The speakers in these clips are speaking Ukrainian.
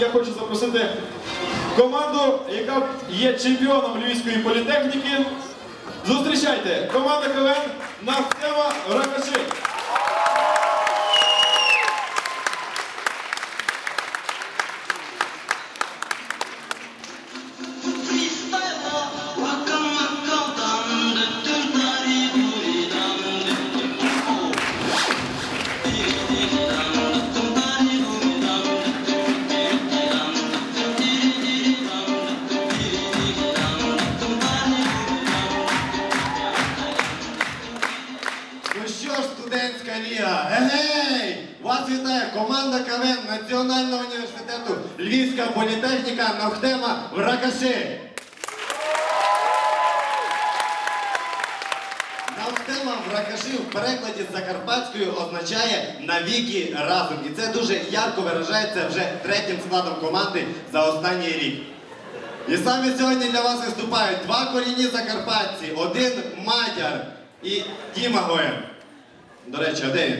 я хочу запросити команду, яка є чемпіоном Львівської політехніки. Зустрічайте! Команда КВН Нафтема Ракаши. Ліга, егей! Вас вітає команда КВН Національного університету Львівська політехніка Нохтема в Ракаши. Навтема в Ракаши в перекладі з закарпатською означає навіки разом. І це дуже ярко виражається вже третім складом команди за останній рік. І саме сьогодні для вас виступають два корінні закарпатці, один мадяр і Діма Гоєн. До речі, а де він?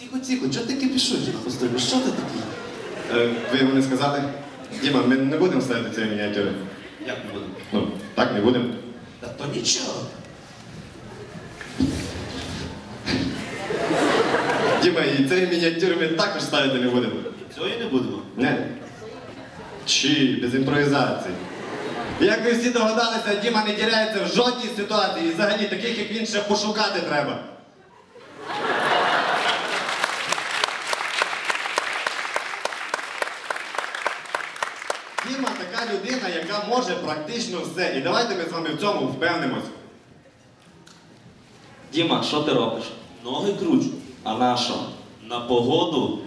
Тихо, тихо, чого ти кипішуєш на постелі? Що ти такий? Е, ви йому не сказати? Діма, ми не будемо ставити цієї мініатюри. Як не будемо? Ну, так не будемо. Та то нічого. Діма, і цієї мініатюри ми також ставити не будемо. Цього і не будемо. Не. Чи, без імпровізації. Як ви всі догадалися, Діма не тіряється в жодній ситуації. І взагалі таких, як він, ще пошукати треба. Діма така людина, яка може практично все. І давайте ми з вами в цьому впевнимось. Діма, що ти робиш? Ноги кручу. А на що? На погоду.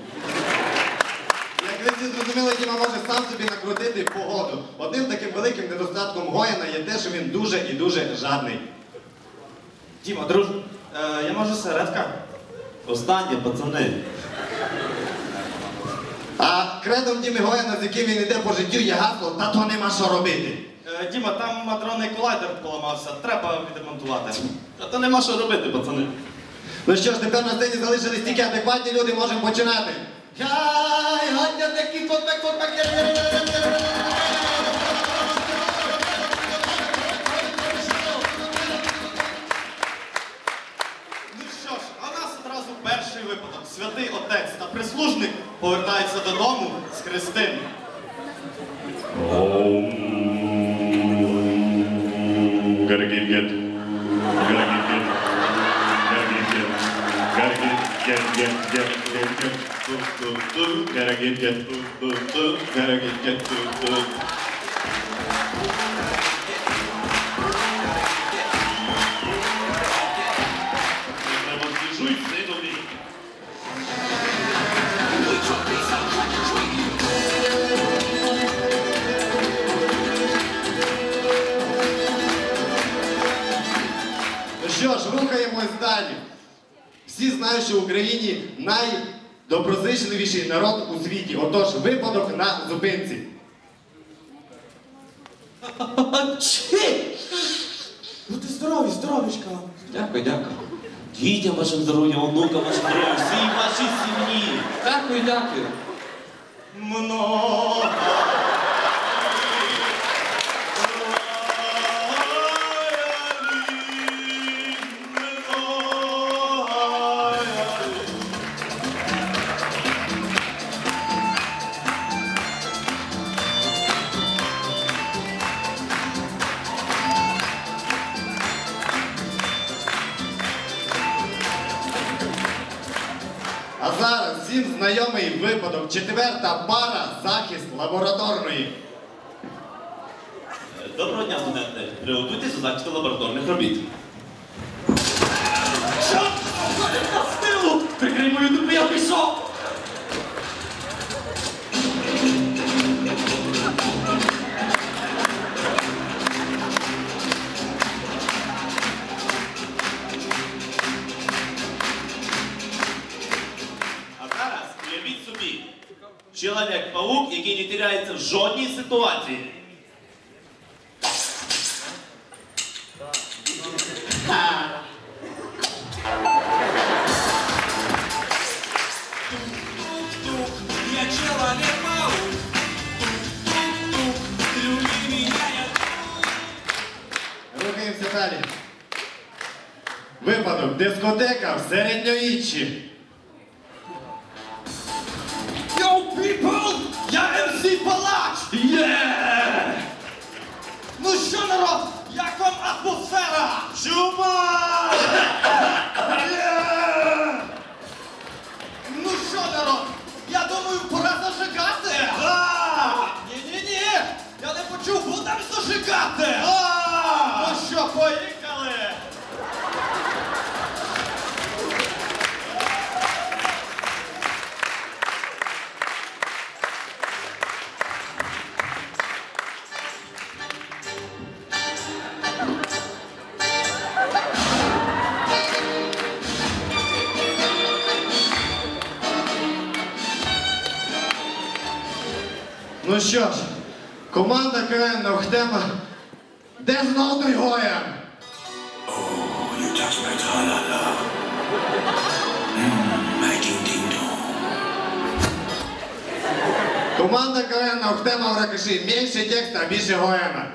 Як ви всі зрозуміли, Діма може сам собі накрутити погоду. Одним таким великим недостатком Гояна є те, що він дуже і дуже жадний. Діма, друж, е, я можу середка. Останнє, пацани. А кредом Діми Гояна, з яким він йде по життю, є гасло, та то нема що робити. Е, Діма, там мадронний колайдер поламався, треба відремонтувати. Та то нема що робити, пацани. Ну що ж, тепер на сцені залишились тільки адекватні люди, можемо починати. Хай, гадя такі фотбек, фотбек. Святий отець та прислужник повертаються додому з Христин. Gotta get get. Gotta get get. Gotta get get. Gotta get get get get get get. Gotta get get. Do, do, do. Gotta get get. Знають, що в Україні найдоброзичливіший народ у світі. Отож, випадок на зупинці. Будьте здорові, здоровічка. Дякую, дякую. Дітям вашим здоров'ям, онукам вашим здоров'ям, всій вашій сім'ї. Дякую, дякую. Много. Всім знайомий випадок. Четверта пара захист лабораторної. Доброго дня, студенти. Приготуйтесь до захисту лабораторних робіт. Що? На стилу! Прикрий мою дупу, я пішов! чоловік-паук, який не теряється в жодній ситуації. Рухаємося далі. Випадок дискотека в середньоїччі. Що, народ, я думаю, пора зажигати. Ні-ні-ні, я не почув, будемо зажигати. Ну що, поїхали? Ну що ж, команда КН Охтема. Де знов той Гоян? You touch my tra-la-la. Mmm, my ding-ding-dong. Команда КН Охтема в ракоші. Менше текста, більше Гояна.